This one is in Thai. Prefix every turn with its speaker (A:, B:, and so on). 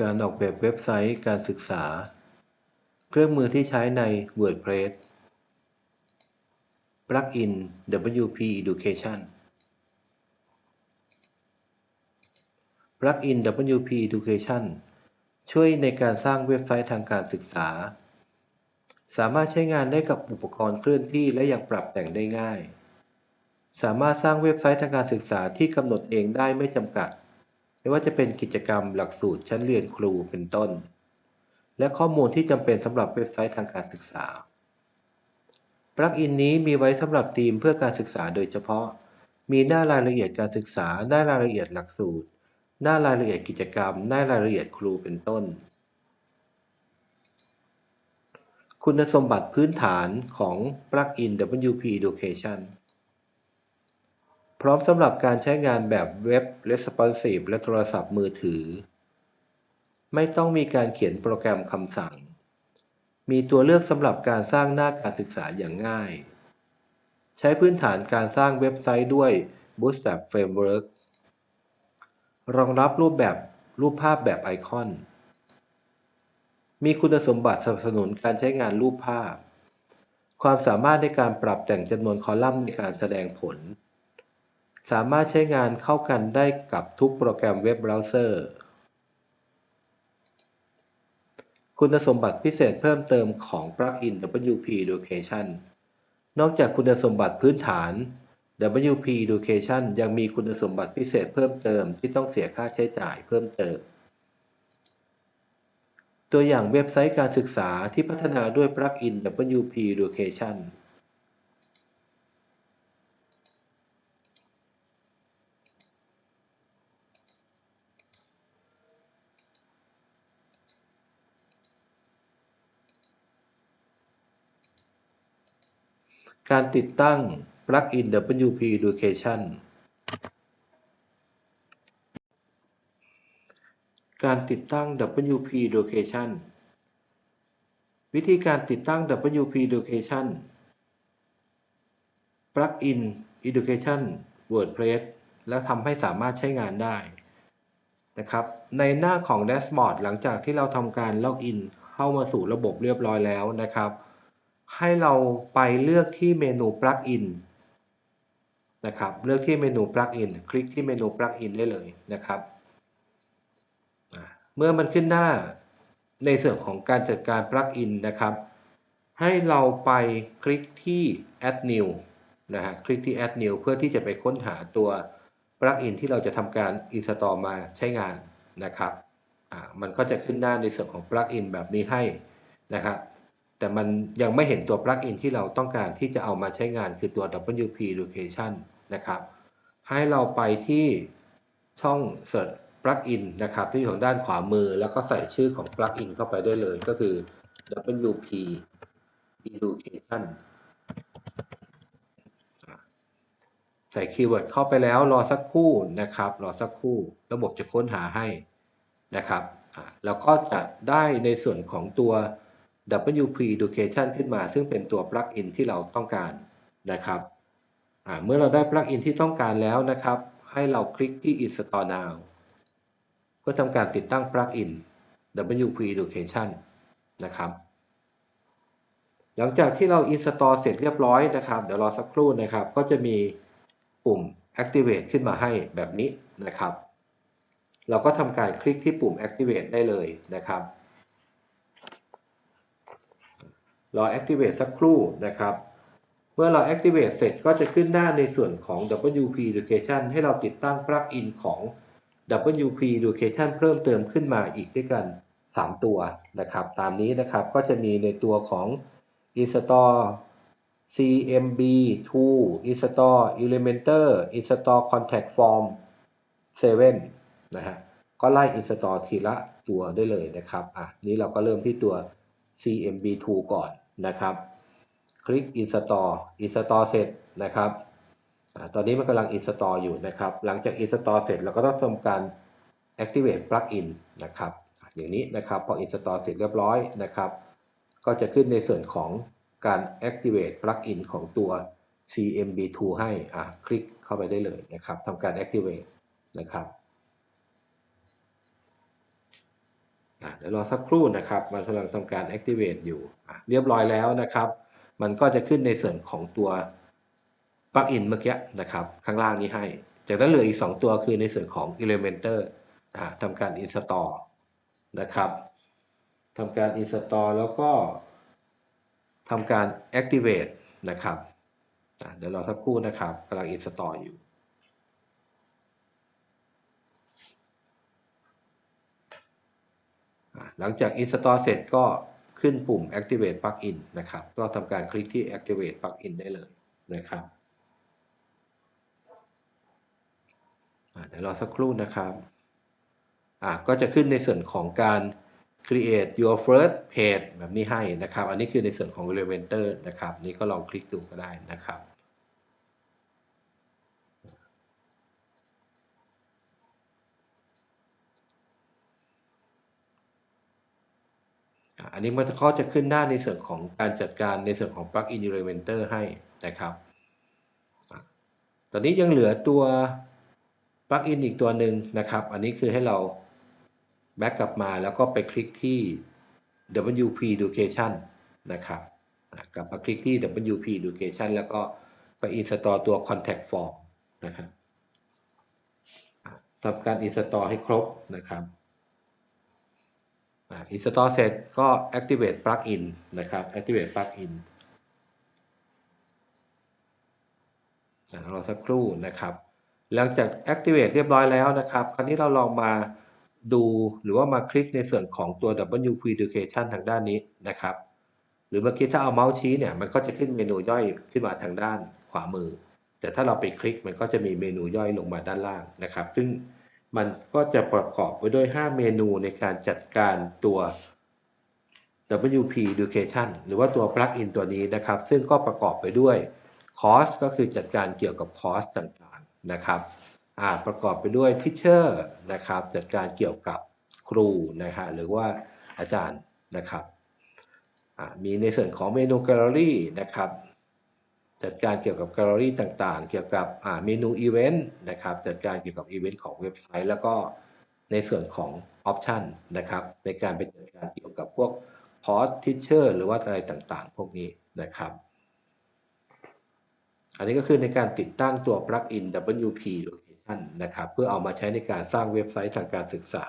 A: การออกแบบเว็บไซต์การศึกษา เครื่องมือที่ใช้ใน WordPress ปลั๊กอิน WP Education ปลั๊กอิน WP Education ช่วยในการสร้างเว็บไซต์ทางการศึกษา สามารถใช้งานได้กับอุปกรณ์เคลื่อนที่และยังปรับแต่งได้ง่าย สามารถสร้างเว็บไซต์ทางการศึกษาที่กำหนดเองได้ไม่จำกัด ไม่ว่าจะเป็นกิจกรรมหลักสูตรชั้นเรียนครูเป็นต้น และข้อมูลที่จำเป็นสำหรับเว็บไซต์ทางการศึกษา ปลั๊กอินนี้มีไว้สำหรับทีมเพื่อการศึกษาโดยเฉพาะ มีหน้ารายละเอียดการศึกษา หน้ารายละเอียดหลักสูตร หน้ารายละเอียดกิจกรรม หน้ารายละเอียดครูเป็นต้น คุณสมบัติพื้นฐานของปลั๊กอิน WP Education พร้อมสำหรับการใช้งานแบบเว็บ Responsive และโทรศัพท์มือถือ ไม่ต้องมีการเขียนโปรแกรมคำสั่ง มีตัวเลือกสำหรับการสร้างหน้าการศึกษาอย่างง่าย ใช้พื้นฐานการสร้างเว็บไซต์ด้วย Bootstrap Framework รองรับรูปแบบรูปภาพแบบไอคอน มีคุณสมบัติสนับสนุนการใช้งานรูปภาพ ความสามารถในการปรับแต่งจำนวนคอลัมน์ในการแสดงผล สามารถใช้งานเข้ากันได้กับทุกโปรแกรมเว็บเบราว์เซอร์ คุณสมบัติพิเศษเพิ่มเติมของปลั๊กอิน WP Education นอกจากคุณสมบัติพื้นฐาน WP Education ยังมีคุณสมบัติพิเศษเพิ่มเติมที่ต้องเสียค่าใช้จ่ายเพิ่มเติม ตัวอย่างเว็บไซต์การศึกษาที่พัฒนาด้วยปลั๊กอิน WP Education การติดตั้งปลั๊กอิน WP Education การติดตั้ง WP Education วิธีการติดตั้ง WP Education ปลั๊กอิน Education WordPress แล้วทำให้สามารถใช้งานได้นะครับ ในหน้าของ Dashboard หลังจากที่เราทำการล็อกอินเข้ามาสู่ระบบเรียบร้อยแล้วนะครับ ให้เราไปเลือกที่เมนู Plugin นะครับ เลือกที่เมนู Plugin คลิกที่เมนู Plugin ได้เลยนะครับ เมื่อมันขึ้นหน้าในส่วนของการจัดการ Plugin นะครับ ให้เราไปคลิกที่ Add New นะฮะ คลิกที่ Add New เพื่อที่จะไปค้นหาตัว Plugin ที่เราจะทำการ install มาใช้งานนะครับมันก็จะขึ้นหน้าในส่วนของ Plugin แบบนี้ให้นะครับ แต่มันยังไม่เห็นตัวปลั๊กอินที่เราต้องการที่จะเอามาใช้งานคือตัว WP Location นะครับ ให้เราไปที่ช่อง Search Plugin นะครับ ที่อยู่ทางด้านขวามือ แล้วก็ใส่ชื่อของปลั๊กอินเข้าไปได้เลยก็คือ WP Education ใส่คีย์เวิร์ดเข้าไปแล้วรอสักครู่นะครับ รอสักครู่ ระบบจะค้นหาให้นะครับ แล้วก็จะได้ในส่วนของตัว WP Education ขึ้นมา ซึ่งเป็นตัวปลั๊กอินที่เราต้องการนะครับเมื่อเราได้ปลั๊กอินที่ต้องการแล้วนะครับ ให้เราคลิกที่ Install Now เพื่อทำการติดตั้งปลั๊กอิน WP Education นะครับหลังจากที่เรา install เสร็จเรียบร้อยนะครับ เดี๋ยวรอสักครู่นะครับ ก็จะมีปุ่ม activate ขึ้นมาให้แบบนี้นะครับ เราก็ทำการคลิกที่ปุ่ม activate ได้เลยนะครับ รอ activate สักครู่นะครับ เมื่อเรา activate เสร็จก็จะขึ้นหน้าในส่วนของ WP Education ให้เราติดตั้ง plugin ของ WP Education เพิ่มเติมขึ้นมาอีกด้วยกัน 3 ตัวนะครับ ตามนี้นะครับก็จะมีในตัวของ install CMB2 install Elementor install contact form 7 นะฮะก็ไล่ install ทีละตัวได้เลยนะครับ อะ นี้เราก็เริ่มที่ตัว CMB2 ก่อน นะครับ คลิก install install เสร็จนะครับตอนนี้มันกำลัง install อยู่นะครับ หลังจาก install เสร็จเราก็ต้องทำการ activate plugin นะครับ อย่างนี้นะครับพอ install เสร็จเรียบร้อยนะครับ ก็จะขึ้นในส่วนของการ activate plugin ของตัว CMB2 ให้อะคลิกเข้าไปได้เลยนะครับทำการ activate นะครับ เดี๋ยวรอสักครู่นะครับ มันกำลังทำการ activate อยู่ เรียบร้อยแล้วนะครับ มันก็จะขึ้นในส่วนของตัวปลั๊กอินเมื่อกี้นะครับ ข้างล่างนี้ให้ จากนั้นเหลืออีก 2 ตัวคือในส่วนของ Elementor อะทำการ install นะครับทำการ install แล้วก็ทำการ activate นะครับ เดี๋ยวรอสักครู่นะครับกำลัง install อยู่ อะ หลังจาก install เสร็จก็ขึ้นปุ่ม activate plugin นะครับ ก็ทำการคลิกที่ activate plugin ได้เลยนะครับเดี๋ยวรอสักครู่นะครับก็จะขึ้นในส่วนของการ create your first page แบบนี้ให้นะครับ อันนี้คือในส่วนของ Elementor นะครับ นี่ก็ลองคลิกดูก็ได้นะครับ อันนี้มันก็จะขึ้นหน้าในส่วนของการจัดการในส่วนของ plugin Elementor ให้นะครับ ตอนนี้ยังเหลือตัว plugin อีกตัวหนึ่งนะครับ อันนี้คือให้เราแบ็กกลับมาแล้วก็ไปคลิกที่ WP Education นะครับกลับมาคลิกที่ WP Education แล้วก็ไป install ตัว contact form นะครับทำการ install ให้ครบนะครับ install เสร็จก็ activate plugin นะครับ activate plugin อ่ารอสักครู่นะครับ หลังจาก activate เรียบร้อยแล้วนะครับ คราวนี้เราลองมาดูหรือว่ามาคลิกในส่วนของตัว WP Education ทางด้านนี้นะครับ หรือเมื่อกี้ถ้าเอาเมาส์ชี้เนี่ย มันก็จะขึ้นเมนูย่อยขึ้นมาทางด้านขวามือ แต่ถ้าเราไปคลิกมันก็จะมีเมนูย่อยลงมาด้านล่างนะครับ ซึ่ง มันก็จะประกอบไปด้วย 5 เมนูในการจัดการตัว WP Education หรือว่าตัว plugin ตัวนี้นะครับ ซึ่งก็ประกอบไปด้วย cost ก็คือจัดการเกี่ยวกับ cost ต่างๆนะครับอ่าประกอบไปด้วย teacher นะครับ จัดการเกี่ยวกับครูนะฮะหรือว่าอาจารย์นะครับอ่ามีในส่วนของเมนู gallery นะครับ จัดการเกี่ยวกับแกลเลอรี่ต่างๆ เกี่ยวกับเมนูอีเวนต์นะครับ จัดการเกี่ยวกับอีเวนต์ของเว็บไซต์ แล้วก็ในส่วนของออปชันนะครับ ในการไปจัดการเกี่ยวกับพวกพอ s ทิชเชอร์หรือว่าอะไรต่างๆ พวกนี้นะครับ อันนี้ก็คือในการติดตั้งตัว plugin WP Location นะครับ เพื่อเอามาใช้ในการสร้างเว็บไซต์ทางการศึกษา